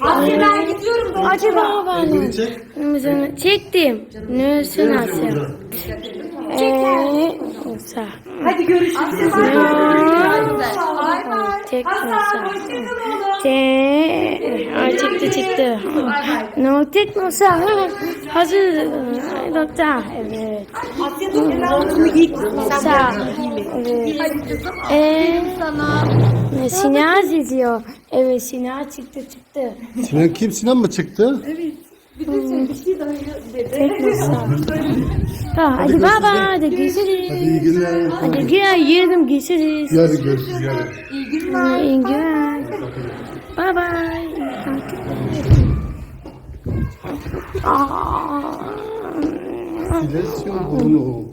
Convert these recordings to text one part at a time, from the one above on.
Asya ben gidiyorum. ben. Acaba ben. Mesela çektim. Nüsün Asya. Eee Musa. Hadi görüşürüz. Asya bay bay. Bay bay. Tek Hasan Musa. Te- çıktı çıktı. No tek Musa. Hazır. Nokta. Evet. Musa. Evet. Eee Sinan izliyor. Evet Sinan çıktı çıktı. Sinan kim? Sinan mı çıktı? Tek Musa. Tamam hadi baba hadi görüşürüz. Hadi iyi günler. Hadi gel yiyelim görüşürüz. Yarın görüşürüz yarın. İyi günler. Bye bye. Aa. Silesyum bunu.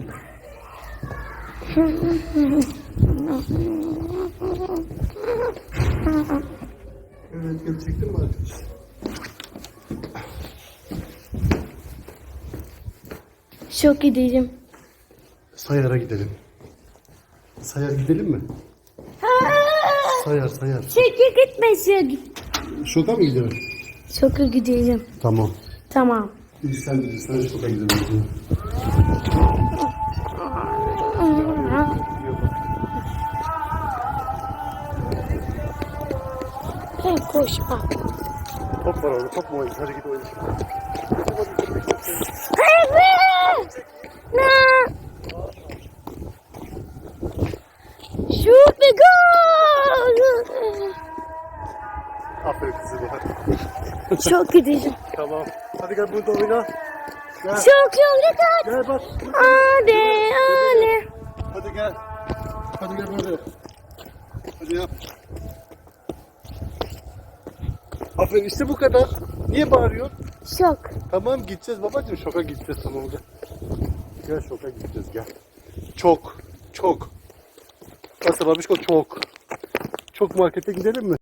Evet gerçekten mi arkadaş? Çok gideceğim. Sayar'a gidelim. Sayar gidelim mi? Sayar sayar. Çekil gitmesin. Şoka mı gidelim? Çok gideceğim. Tamam. Tamam. İyi sen bilirsin. Şoka gidelim. Hey koşma. Top var orada. Top mu oynuyor? Hadi git oyna. Shoot the goal. Aferin kızım. Çok gideceğim. Tamam. Hadi gel burada oyna. Gel. Çok çok dikkat. Gel bak. Hadi hadi. Hadi gel. Hadi gel böyle. Hadi yap. Aferin işte bu kadar. Niye bağırıyorsun? Şok. Tamam gideceğiz babacığım şoka gideceğiz tamam gel. Gel şoka gideceğiz gel. Çok çok. Nasıl babişko çok. Çok markete gidelim mi?